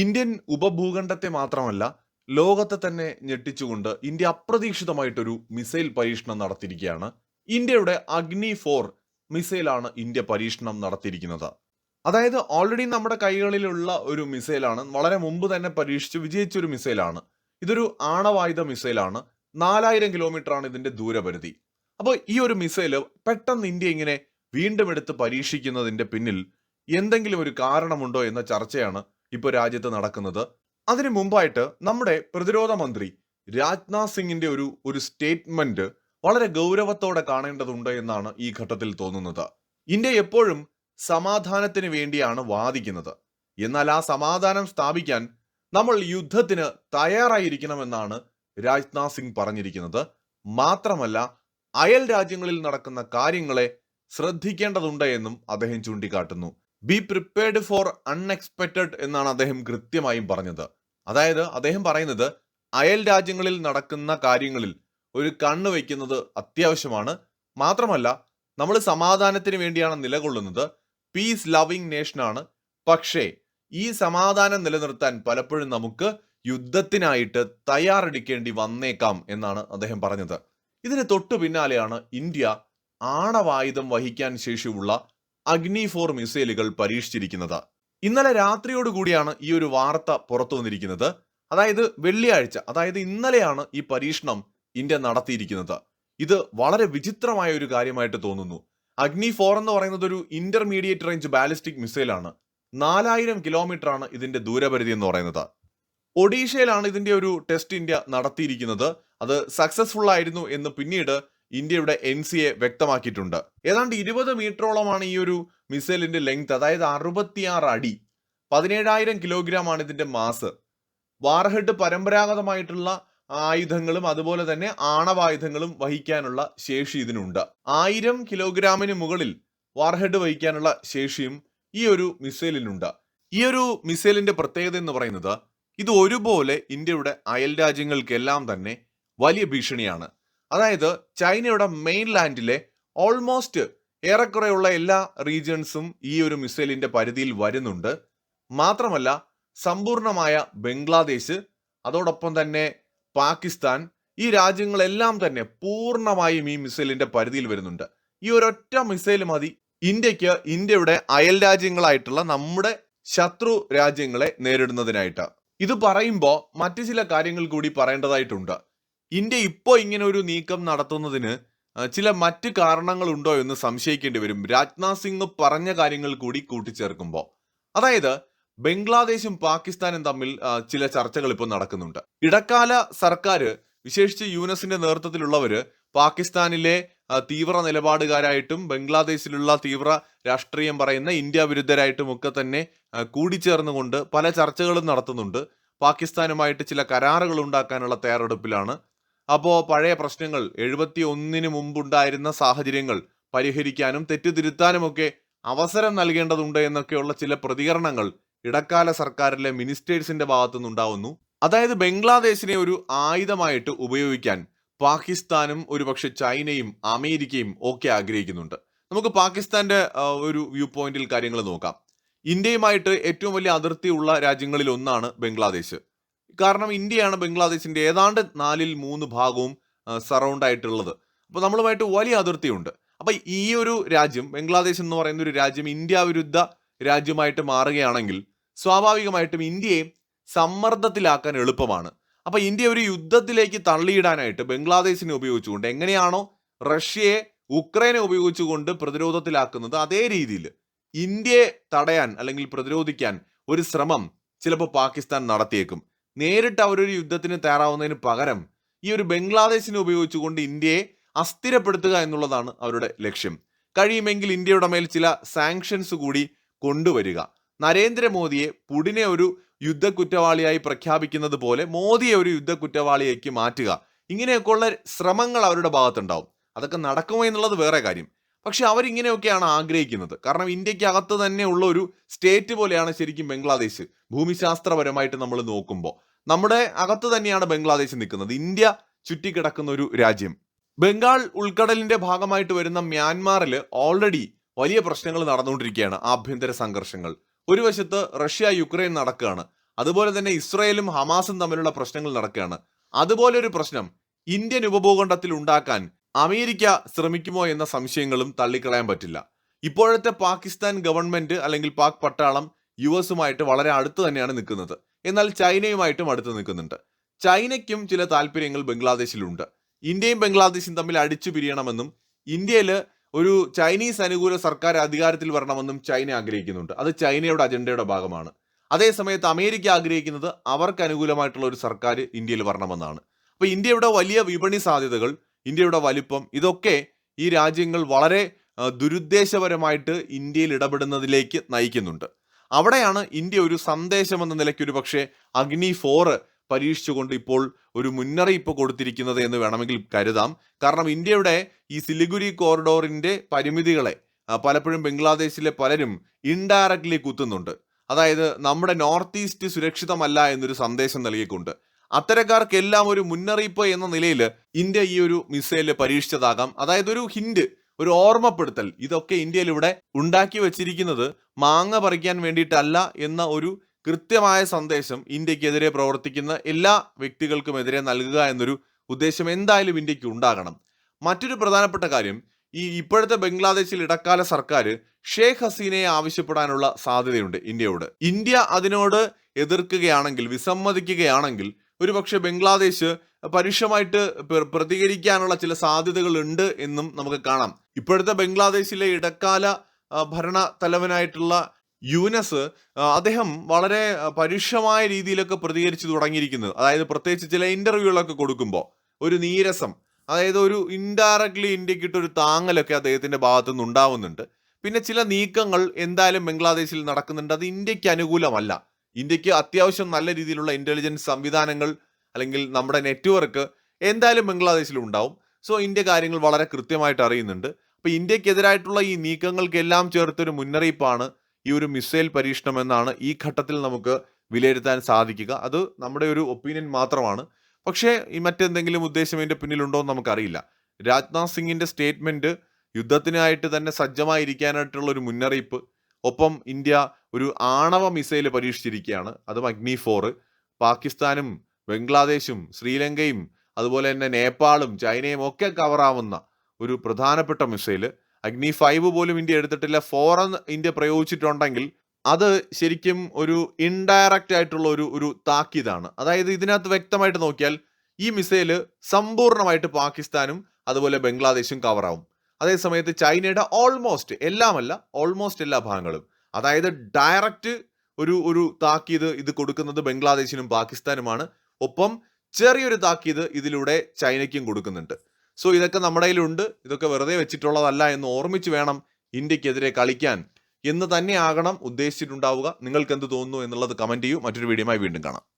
Indian ഉപഭൂഖണ്ഡത്തെ മാത്രമല്ല ലോകത്തെ തന്നെ ഞെട്ടിച്ചുകൊണ്ട് ഇന്ത്യ അപ്രതീക്ഷിതമായിട്ടൊരു മിസൈൽ പരീക്ഷണം നടത്തിയിരിക്കുകയാണ്. ഇന്ത്യയുടെ അഗ്നി ഫോർ മിസൈലാണ് ഇന്ത്യ പരീക്ഷണം നടത്തിയിരിക്കുന്നത്. അതായത് ഓൾറെഡി നമ്മുടെ കൈകളിലുള്ള ഒരു മിസൈലാണ് വളരെ മുമ്പ് തന്നെ പരീക്ഷിച്ച് വിജയിച്ച ഒരു മിസൈലാണ്. ഇതൊരു ആണവായുധ മിസൈലാണ്. നാലായിരം കിലോമീറ്റർ ആണ് ഇതിന്റെ ദൂരപരിധി. അപ്പോൾ ഈ ഒരു മിസൈൽ പെട്ടെന്ന് ഇന്ത്യ ഇങ്ങനെ വീണ്ടും എടുത്ത് പരീക്ഷിക്കുന്നതിന്റെ പിന്നിൽ എന്തെങ്കിലും ഒരു കാരണമുണ്ടോ എന്ന ചർച്ചയാണ് ഇപ്പോൾ രാജ്യത്ത് നടക്കുന്നത്. അതിനു മുമ്പായിട്ട് നമ്മുടെ പ്രതിരോധ മന്ത്രി രാജ്നാഥ് സിംഗിന്റെ ഒരു ഒരു സ്റ്റേറ്റ്മെന്റ് വളരെ ഗൗരവത്തോടെ കാണേണ്ടതുണ്ട് എന്നാണ് ഈ ഘട്ടത്തിൽ തോന്നുന്നത്. ഇന്ത്യ എപ്പോഴും സമാധാനത്തിന് വേണ്ടിയാണ് വാദിക്കുന്നത്. എന്നാൽ ആ സമാധാനം സ്ഥാപിക്കാൻ നമ്മൾ യുദ്ധത്തിന് തയ്യാറായിരിക്കണമെന്നാണ് രാജ്നാഥ് സിംഗ് പറഞ്ഞിരിക്കുന്നത്. മാത്രമല്ല അയൽ രാജ്യങ്ങളിൽ നടക്കുന്ന കാര്യങ്ങളെ ശ്രദ്ധിക്കേണ്ടതുണ്ട് എന്നും അദ്ദേഹം ചൂണ്ടിക്കാട്ടുന്നു. ബി പ്രിപ്പയർഡ് ഫോർ അൺഎക്സ്പെക്റ്റഡ് എന്നാണ് അദ്ദേഹം കൃത്യമായും പറഞ്ഞത്. അതായത് അദ്ദേഹം പറയുന്നത് അയൽ രാജ്യങ്ങളിൽ നടക്കുന്ന കാര്യങ്ങളിൽ ഒരു കണ്ണ് വയ്ക്കുന്നത് അത്യാവശ്യമാണ്. മാത്രമല്ല നമ്മൾ സമാധാനത്തിന് വേണ്ടിയാണ് നിലകൊള്ളുന്നത്. പീസ് ലവിങ് നേഷനാണ് പക്ഷേ ഈ സമാധാനം നിലനിർത്താൻ പലപ്പോഴും നമുക്ക് യുദ്ധത്തിനായിട്ട് തയ്യാറെടുക്കേണ്ടി വന്നേക്കാം എന്നാണ് അദ്ദേഹം പറഞ്ഞത്. ഇതിന് തൊട്ടു പിന്നാലെയാണ് ഇന്ത്യ ആണവായുധം വഹിക്കാൻ ശേഷിയുള്ള അഗ്നി ഫോർ മിസൈലുകൾ പരീക്ഷിച്ചിരിക്കുന്നത്. ഇന്നലെ രാത്രിയോടുകൂടിയാണ് ഈ ഒരു വാർത്ത പുറത്തു വന്നിരിക്കുന്നത്. അതായത് വെള്ളിയാഴ്ച അതായത് ഇന്നലെയാണ് ഈ പരീക്ഷണം ഇന്ത്യ നടത്തിയിരിക്കുന്നത്. ഇത് വളരെ വിചിത്രമായ ഒരു കാര്യമായിട്ട് തോന്നുന്നു. അഗ്നി ഫോർ എന്ന് പറയുന്നത് ഒരു ഇന്റർമീഡിയറ്റ് റേഞ്ച് ബാലിസ്റ്റിക് മിസൈലാണ് നാലായിരം കിലോമീറ്റർ ആണ് ഇതിന്റെ ദൂരപരിധി എന്ന് പറയുന്നത്. ഒഡീഷയിലാണ് ഇതിന്റെ ഒരു ടെസ്റ്റ് ഇന്ത്യ നടത്തിയിരിക്കുന്നത്. അത് സക്സസ്ഫുൾ ആയിരുന്നു എന്ന് പിന്നീട് ഇന്ത്യയുടെ എൻ സി എ വ്യക്തമാക്കിയിട്ടുണ്ട്. ഏതാണ്ട് ഇരുപത് മീറ്ററോളമാണ് ഈ ഒരു മിസൈലിന്റെ ലെങ്ത് അതായത് അറുപത്തിയാറ് അടി. പതിനേഴായിരം കിലോഗ്രാം ആണ് ഇതിന്റെ മാസ് വാർഹെഡ് പരമ്പരാഗതമായിട്ടുള്ള ആയുധങ്ങളും അതുപോലെ തന്നെ ആണവായുധങ്ങളും വഹിക്കാനുള്ള ശേഷി ഇതിനുണ്ട്. ആയിരം കിലോഗ്രാമിന് മുകളിൽ വാർഹെഡ് വഹിക്കാനുള്ള ശേഷിയും ഈ ഒരു മിസൈലിനുണ്ട്. ഈ ഒരു മിസൈലിന്റെ പ്രത്യേകത എന്ന് പറയുന്നത് ഇത് ഒരുപോലെ ഇന്ത്യയുടെ അയൽ രാജ്യങ്ങൾക്കെല്ലാം തന്നെ വലിയ ഭീഷണിയാണ്. അതായത് ചൈനയുടെ മെയിൻ ലാൻഡിലെ ഓൾമോസ്റ്റ് ഏറെക്കുറെയുള്ള എല്ലാ റീജിയൻസും ഈ ഒരു മിസൈലിന്റെ പരിധിയിൽ വരുന്നുണ്ട്. മാത്രമല്ല സമ്പൂർണമായ ബംഗ്ലാദേശ് അതോടൊപ്പം തന്നെ പാകിസ്ഥാൻ ഈ രാജ്യങ്ങളെല്ലാം തന്നെ പൂർണമായും ഈ മിസൈലിന്റെ പരിധിയിൽ വരുന്നുണ്ട്. ഈ ഒരൊറ്റ മിസൈൽ മതി. ഇന്ത്യയ്ക്ക് ഇന്ത്യയുടെ അയൽ രാജ്യങ്ങളായിട്ടുള്ള നമ്മുടെ ശത്രു രാജ്യങ്ങളെ നേരിടുന്നതിനായിട്ട്. ഇത് പറയുമ്പോൾ മറ്റു ചില കാര്യങ്ങൾ കൂടി പറയേണ്ടതായിട്ടുണ്ട്. ഇന്ത്യ ഇപ്പോൾ ഇങ്ങനെ ഒരു നീക്കം നടത്തുന്നതിന് ചില മറ്റ് കാരണങ്ങളുണ്ടോ എന്ന് സംശയിക്കേണ്ടി വരും. രാജ്നാഥ് സിംഗ് പറഞ്ഞ കാര്യങ്ങൾ കൂടി കൂട്ടിച്ചേർക്കുമ്പോൾ അതായത് ബംഗ്ലാദേശും പാകിസ്ഥാനും തമ്മിൽ ചില ചർച്ചകൾ ഇപ്പോൾ നടക്കുന്നുണ്ട്. ഇടക്കാല സർക്കാർ വിശേഷിച്ച് യുനെസിന്റെ നേതൃത്വത്തിലുള്ളവര് പാകിസ്ഥാനിലെ തീവ്ര നിലപാടുകാരായിട്ടും ബംഗ്ലാദേശിലുള്ള തീവ്ര രാഷ്ട്രീയം പറയുന്ന ഇന്ത്യ വിരുദ്ധരായിട്ടും ഒക്കെ തന്നെ കൂടിച്ചേർന്നുകൊണ്ട് പല ചർച്ചകളും നടത്തുന്നുണ്ട്. പാകിസ്ഥാനുമായിട്ട് ചില കരാറുകൾ ഉണ്ടാക്കാനുള്ള തയ്യാറെടുപ്പിലാണ് അപ്പോൾ പഴയ പ്രശ്നങ്ങൾ എഴുപത്തി ഒന്നിന് മുമ്പുണ്ടായിരുന്ന സാഹചര്യങ്ങൾ പരിഹരിക്കാനും തെറ്റുതിരുത്താനുമൊക്കെ അവസരം നൽകേണ്ടതുണ്ട് എന്നൊക്കെയുള്ള ചില പ്രതികരണങ്ങൾ ഇടക്കാല സർക്കാരിലെ മിനിസ്റ്റേഴ്സിന്റെ ഭാഗത്തു നിന്നുണ്ടാവുന്നു അതായത് ബംഗ്ലാദേശിനെ ഒരു ആയുധമായിട്ട് ഉപയോഗിക്കാൻ പാകിസ്ഥാനും ഒരുപക്ഷെ ചൈനയും അമേരിക്കയും ഒക്കെ ആഗ്രഹിക്കുന്നുണ്ട്. നമുക്ക് പാകിസ്ഥാന്റെ ഒരു വ്യൂ പോയിന്റിൽ കാര്യങ്ങൾ നോക്കാം. ഇന്ത്യയുമായിട്ട് ഏറ്റവും വലിയ അതിർത്തിയുള്ള രാജ്യങ്ങളിൽ ഒന്നാണ് ബംഗ്ലാദേശ്. കാരണം ഇന്ത്യയാണ് ബംഗ്ലാദേശിന്റെ ഏതാണ്ട് നാലിൽ മൂന്ന് ഭാഗവും സറൗണ്ട് ആയിട്ടുള്ളത്. അപ്പോൾ നമ്മളുമായിട്ട് വലിയ അതിർത്തിയുണ്ട്. അപ്പോൾ ഈ ഒരു രാജ്യം ബംഗ്ലാദേശ് എന്ന് പറയുന്ന ഒരു രാജ്യം ഇന്ത്യ വിരുദ്ധ രാജ്യമായിട്ട് മാറുകയാണെങ്കിൽ സ്വാഭാവികമായിട്ടും ഇന്ത്യയെ സമ്മർദ്ദത്തിലാക്കാൻ എളുപ്പമാണ്. അപ്പോൾ ഇന്ത്യ ഒരു യുദ്ധത്തിലേക്ക് തള്ളിയിടാനായിട്ട് ബംഗ്ലാദേശിനെ ഉപയോഗിച്ചുകൊണ്ട് എങ്ങനെയാണോ റഷ്യയെ ഉക്രൈനെ ഉപയോഗിച്ചുകൊണ്ട് പ്രതിരോധത്തിലാക്കുന്നത് അതേ രീതിയിൽ ഇന്ത്യയെ തടയാൻ അല്ലെങ്കിൽ പ്രതിരോധിക്കാൻ ഒരു ശ്രമം ചിലപ്പോൾ പാകിസ്ഥാൻ നടത്തിയേക്കും. നേരിട്ട് അവരൊരു യുദ്ധത്തിന് തയ്യാറാവുന്നതിന് പകരം ഈ ഒരു ബംഗ്ലാദേശിനെ ഉപയോഗിച്ചുകൊണ്ട് ഇന്ത്യയെ അസ്ഥിരപ്പെടുത്തുക എന്നുള്ളതാണ് അവരുടെ ലക്ഷ്യം. കഴിയുമെങ്കിൽ ഇന്ത്യയുടെ മേൽ ചില സാങ്ഷൻസ് കൂടി കൊണ്ടുവരിക. നരേന്ദ്രമോദിയെ പുടിനെ ഒരു യുദ്ധ കുറ്റവാളിയായി പ്രഖ്യാപിക്കുന്നത് പോലെ മോദിയെ ഒരു യുദ്ധ കുറ്റവാളിയാക്കി മാറ്റുക. ഇങ്ങനെയൊക്കെയുള്ള ശ്രമങ്ങൾ അവരുടെ ഭാഗത്തുണ്ടാവും. അതൊക്കെ നടക്കുമോ എന്നുള്ളത് വേറെ കാര്യം. പക്ഷെ അവരിങ്ങനെയൊക്കെയാണ് ആഗ്രഹിക്കുന്നത്. കാരണം ഇന്ത്യയ്ക്ക് അകത്ത് തന്നെ ഉള്ള ഒരു സ്റ്റേറ്റ് പോലെയാണ് ശരിക്കും ബംഗ്ലാദേശ്. ഭൂമിശാസ്ത്രപരമായിട്ട് നമ്മൾ നോക്കുമ്പോൾ. നമ്മുടെ അകത്ത് തന്നെയാണ് ബംഗ്ലാദേശ് നിൽക്കുന്നത്. ഇന്ത്യ ചുറ്റിക്കിടക്കുന്ന ഒരു രാജ്യം. ബംഗാൾ ഉൾക്കടലിന്റെ ഭാഗമായിട്ട് വരുന്ന മ്യാൻമാറിൽ ഓൾറെഡി വലിയ പ്രശ്നങ്ങൾ നടന്നുകൊണ്ടിരിക്കുകയാണ് ആഭ്യന്തര സംഘർഷങ്ങൾ. ഒരു വശത്ത് റഷ്യ യുക്രൈൻ നടക്കുകയാണ്. അതുപോലെ തന്നെ ഇസ്രയേലും ഹമാസും തമ്മിലുള്ള പ്രശ്നങ്ങൾ നടക്കുകയാണ്. അതുപോലെ ഒരു പ്രശ്നം ഇന്ത്യൻ ഉപഭൂഖണ്ഡത്തിൽ ഉണ്ടാക്കാൻ അമേരിക്ക ശ്രമിക്കുമോ എന്ന സംശയങ്ങളും തള്ളിക്കളയാൻ പറ്റില്ല. ഇപ്പോഴത്തെ പാകിസ്ഥാൻ ഗവൺമെന്റ് അല്ലെങ്കിൽ പാക് പട്ടാളം യു എസുമായിട്ട് വളരെ അടുത്ത് തന്നെയാണ് നിൽക്കുന്നത്. എന്നാൽ ചൈനയുമായിട്ടും അടുത്ത് നിൽക്കുന്നുണ്ട്. ചൈനയ്ക്കും ചില താല്പര്യങ്ങൾ ബംഗ്ലാദേശിലുണ്ട്. ഇന്ത്യയും ബംഗ്ലാദേശും തമ്മിൽ അടിച്ചു പിരിയണമെന്നും ഇന്ത്യയിൽ ഒരു ചൈനീസ് അനുകൂല സർക്കാർ അധികാരത്തിൽ വരണമെന്നും ചൈന ആഗ്രഹിക്കുന്നുണ്ട്. അത് ചൈനയുടെ അജണ്ടയുടെ ഭാഗമാണ്. അതേസമയത്ത് അമേരിക്ക ആഗ്രഹിക്കുന്നത് അവർക്ക് അനുകൂലമായിട്ടുള്ള ഒരു സർക്കാർ ഇന്ത്യയിൽ വരണമെന്നാണ്. അപ്പോൾ ഇന്ത്യയുടെ വലിയ വിപണി സാധ്യതകൾ ഇന്ത്യയുടെ വലിപ്പം ഇതൊക്കെ ഈ രാജ്യങ്ങൾ വളരെ ദുരുദ്ദേശപരമായിട്ട് ഇന്ത്യയിൽ ഇടപെടുന്നതിലേക്ക് നയിക്കുന്നുണ്ട്. അവിടെയാണ് ഇന്ത്യ ഒരു സന്ദേശം എന്ന നിലയ്ക്ക് ഒരു പക്ഷേ അഗ്നി ഫോർ പരീക്ഷിച്ചുകൊണ്ട് ഇപ്പോൾ ഒരു മുന്നറിയിപ്പ് കൊടുത്തിരിക്കുന്നത് എന്ന് വേണമെങ്കിൽ കരുതാം. കാരണം ഇന്ത്യയുടെ ഈ സിലിഗുരി കോറിഡോറിന്റെ പരിമിതികളെ പലപ്പോഴും ബംഗ്ലാദേശിലെ പലരും ഇൻഡയറക്ട്ലി കുത്തുന്നുണ്ട്. അതായത് നമ്മുടെ നോർത്ത് ഈസ്റ്റ് സുരക്ഷിതമല്ല എന്നൊരു സന്ദേശം നൽകിക്കൊണ്ട്. അത്തരക്കാർക്കെല്ലാം ഒരു മുന്നറിയിപ്പ് എന്ന നിലയിൽ ഇന്ത്യ ഈ ഒരു മിസൈൽ പരീക്ഷിച്ചതാകാം. അതായത് ഒരു ഹിന്റ് ഒരു ഓർമ്മപ്പെടുത്തൽ. ഇതൊക്കെ ഇന്ത്യയിൽ ഇവിടെ ഉണ്ടാക്കി വെച്ചിരിക്കുന്നത് മാങ്ങ പറിക്കാൻ വേണ്ടിയിട്ടല്ല എന്ന ഒരു കൃത്യമായ സന്ദേശം ഇന്ത്യക്കെതിരെ പ്രവർത്തിക്കുന്ന എല്ലാ വ്യക്തികൾക്കും എതിരെ നൽകുക എന്നൊരു ഉദ്ദേശം എന്തായാലും ഇന്ത്യയ്ക്ക് ഉണ്ടാകണം. മറ്റൊരു പ്രധാനപ്പെട്ട കാര്യം ഈ ഇപ്പോഴത്തെ ബംഗ്ലാദേശിൽ ഇടക്കാല സർക്കാർ ഷേഖ് ഹസീനയെ ആവശ്യപ്പെടാനുള്ള സാധ്യതയുണ്ട് ഇന്ത്യയോട്. ഇന്ത്യ അതിനോട് എതിർക്കുകയാണെങ്കിൽ വിസമ്മതിക്കുകയാണെങ്കിൽ ഒരുപക്ഷെ ബംഗ്ലാദേശ് പരുഷമായിട്ട് പ്രതികരിക്കാനുള്ള ചില സാധ്യതകളുണ്ട് എന്നും നമുക്ക് കാണാം. ഇപ്പോഴത്തെ ബംഗ്ലാദേശിലെ ഇടക്കാല ഭരണ തലവനായിട്ടുള്ള യൂനസ് അദ്ദേഹം വളരെ പരുഷമായ രീതിയിലൊക്കെ പ്രതികരിച്ചു തുടങ്ങിയിരിക്കുന്നത്. അതായത് പ്രത്യേകിച്ച് ചില ഇന്റർവ്യൂകളൊക്കെ കൊടുക്കുമ്പോൾ ഒരു നീരസം അതായത് ഒരു ഇൻഡയറക്ട്ലി ഒരു താങ്ങലൊക്കെ അദ്ദേഹത്തിന്റെ ഭാഗത്തു നിന്ന് ഉണ്ടാവുന്നുണ്ട്. പിന്നെ ചില നീക്കങ്ങൾ എന്തായാലും ബംഗ്ലാദേശിൽ നടക്കുന്നുണ്ട്. അത് ഇന്ത്യയ്ക്ക് അനുകൂലമല്ല. ഇന്ത്യയ്ക്ക് അത്യാവശ്യം നല്ല രീതിയിലുള്ള ഇന്റലിജൻസ് സംവിധാനങ്ങൾ അല്ലെങ്കിൽ നമ്മുടെ നെറ്റ്വർക്ക് എന്തായാലും ബംഗ്ലാദേശിൽ ഉണ്ടാവും. സോ ഇന്ത്യ കാര്യങ്ങൾ വളരെ കൃത്യമായിട്ട് അറിയുന്നുണ്ട്. അപ്പോൾ ഇന്ത്യക്കെതിരായിട്ടുള്ള ഈ നീക്കങ്ങൾക്കെല്ലാം ചേർത്തൊരു മുന്നറിയിപ്പാണ് ഈ ഒരു മിസൈൽ പരീക്ഷണം എന്നാണ് ഈ ഘട്ടത്തിൽ നമുക്ക് വിലയിരുത്താൻ സാധിക്കുക. അത് നമ്മുടെ ഒരു ഒപ്പീനിയൻ മാത്രമാണ്. പക്ഷേ ഈ മറ്റെന്തെങ്കിലും ഉദ്ദേശം ഇതിന്റെ പിന്നിലുണ്ടോ എന്ന് നമുക്കറിയില്ല. രാജ്നാഥ് സിംഗിന്റെ സ്റ്റേറ്റ്മെന്റ് യുദ്ധത്തിനായിട്ട് തന്നെ സജ്ജമായിരിക്കാനായിട്ടുള്ള ഒരു മുന്നറിയിപ്പ്. ഒപ്പം ഇന്ത്യ ഒരു ആണവ മിസൈൽ പരീക്ഷിച്ചിരിക്കുകയാണ്. അത് അഗ്നി ഫോർ പാകിസ്ഥാനും ബംഗ്ലാദേശും ശ്രീലങ്കയും അതുപോലെ തന്നെ നേപ്പാളും ചൈനയും ഒക്കെ കവറാവുന്ന ഒരു പ്രധാനപ്പെട്ട മിസൈൽ അഗ്നി ഫൈവ് പോലും ഇന്ത്യ എടുത്തിട്ടില്ല. ഫോർ എന്ന് ഇന്ത്യ പ്രയോഗിച്ചിട്ടുണ്ടെങ്കിൽ അത് ശരിക്കും ഒരു ഇൻഡയറക്റ്റ് ആയിട്ടുള്ള ഒരു ഒരു താക്കീതാണ്. അതായത് ഇതിനകത്ത് വ്യക്തമായിട്ട് നോക്കിയാൽ ഈ മിസൈൽ സമ്പൂർണമായിട്ട് പാകിസ്ഥാനും അതുപോലെ ബംഗ്ലാദേശും കവറാവും അതേസമയത്ത് ചൈനയുടെ ഓൾമോസ്റ്റ് എല്ലാമല്ല ഓൾമോസ്റ്റ് എല്ലാ ഭാഗങ്ങളും. അതായത് ഡയറക്റ്റ് ഒരു ഒരു താക്കീത് ഇത് കൊടുക്കുന്നത് ബംഗ്ലാദേശിനും പാകിസ്ഥാനുമാണ്. ഒപ്പം ചെറിയൊരു താക്കീത് ഇതിലൂടെ ചൈനയ്ക്കും കൊടുക്കുന്നുണ്ട്. സോ ഇതൊക്കെ നമ്മുടെ കയ്യിലുണ്ട്. ഇതൊക്കെ വെറുതെ വെച്ചിട്ടുള്ളതല്ല എന്ന് ഓർമ്മിച്ച് വേണം ഇന്ത്യക്കെതിരെ കളിക്കാൻ. എന്ന് തന്നെയാകണം ഉദ്ദേശിച്ചിട്ടുണ്ടാവുക. നിങ്ങൾക്ക് എന്ത് തോന്നുന്നു എന്നുള്ളത് കമന്റ് ചെയ്യൂ. മറ്റൊരു വീഡിയോയുമായി വീണ്ടും കാണാം.